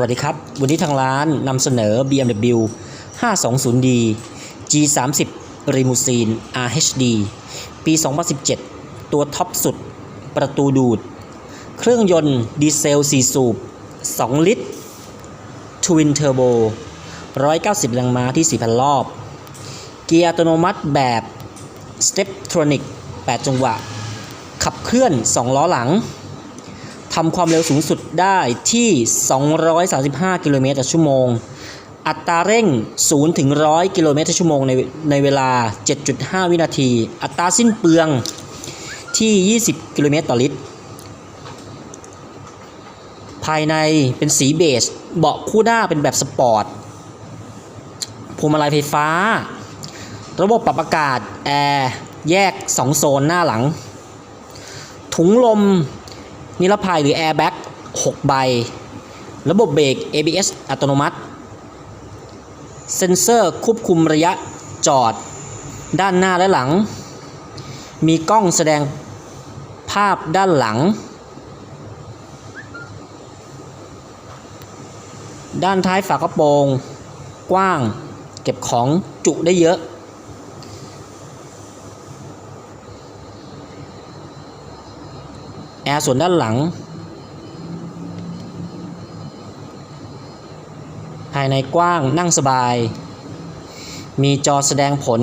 วัสดีครับ วันนี้ทางร้านนำเสนอ BMW 520D G30 Limousine RHD ปี 2017 ตัวท็อปสุด ประตูดูด เครื่องยนต์ดีเซล 4 สูบ 2 ลิตร Twin Turbo 190 แรงม้าที่ 4,000 รอบ เกียร์อัตโนมัติแบบ Steptronic 8 จังหวะ ขับเคลื่อน 2 ล้อหลังำความเร็วสูงสุดได้ที่ 235 กิโลเมตรต่อชั่วโมง อัตราเร่ง 0 ถึง 100 กิโลเมตรต่อชั่วโมงในในเวลา 7.5 วินาที อัตราสิ้นเปลืองที่ 20 กิโลเมตรต่อลิตร ภายในเป็นสีเบจ เบาะคู่หน้าเป็นแบบสปอร์ตพวงมาลัยไฟฟ้า ระบบปรับอากาศ แอร์ แยก 2 โซนหน้าหลัง ถุงลม นิรภัยหรือแอร์แบ็ก6ใบ ระบบเบรก ABS อัตโนมัติ เซ็นเซอร์ควบคุมระยะจอด ด้านหน้าและหลัง มีกล้องแสดงภาพด้านหลัง ด้านท้ายฝากระโปรง กว้าง เก็บของจุได้เยอะ แอร์ส่วนด้านหลัง ภายในกว้างนั่งสบาย มีจอแสดงผล